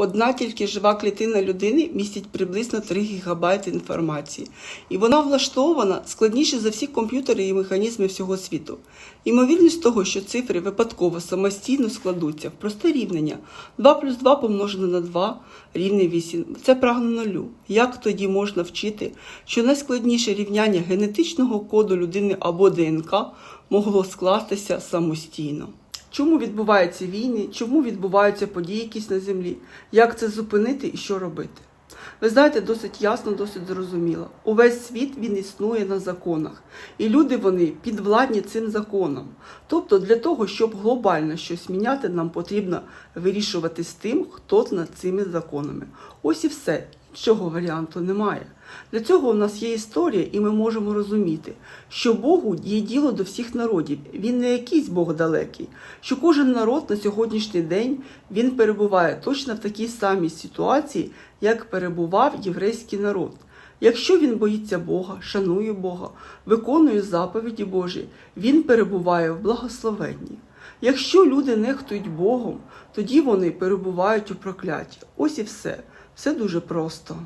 Одна тільки жива клітина людини містить приблизно 3 ГБ інформації, і вона влаштована складніше за всі комп'ютери і механізми всього світу. Ймовірність того, що цифри випадково самостійно складуться в просте рівняння 2 плюс 2 помножене на 2 рівне 8. Це прагне нулю. Як тоді можна вчити, що найскладніше рівняння генетичного коду людини або ДНК могло скластися самостійно? Чому відбуваються війни, чому відбуваються події якісь на землі, як це зупинити і що робити? Ви знаєте, досить ясно, досить зрозуміло. Увесь світ він існує на законах, і люди вони підвладні цим законам. Тобто, для того, щоб глобально щось міняти, нам потрібно вирішувати з тим, хто над цими законами. Ось і все. Іншого варіанту немає. Для цього у нас є історія, і ми можемо розуміти, що Богу є діло до всіх народів. Він не якийсь Бог далекий, що кожен народ на сьогоднішній день він перебуває точно в такій самій ситуації, як перебував єврейський народ. Якщо він боїться Бога, шанує Бога, виконує заповіді Божі, він перебуває в благословенні. Якщо люди нехтують Богом, тоді вони перебувають у прокляті. Ось і все. Все дуже просто.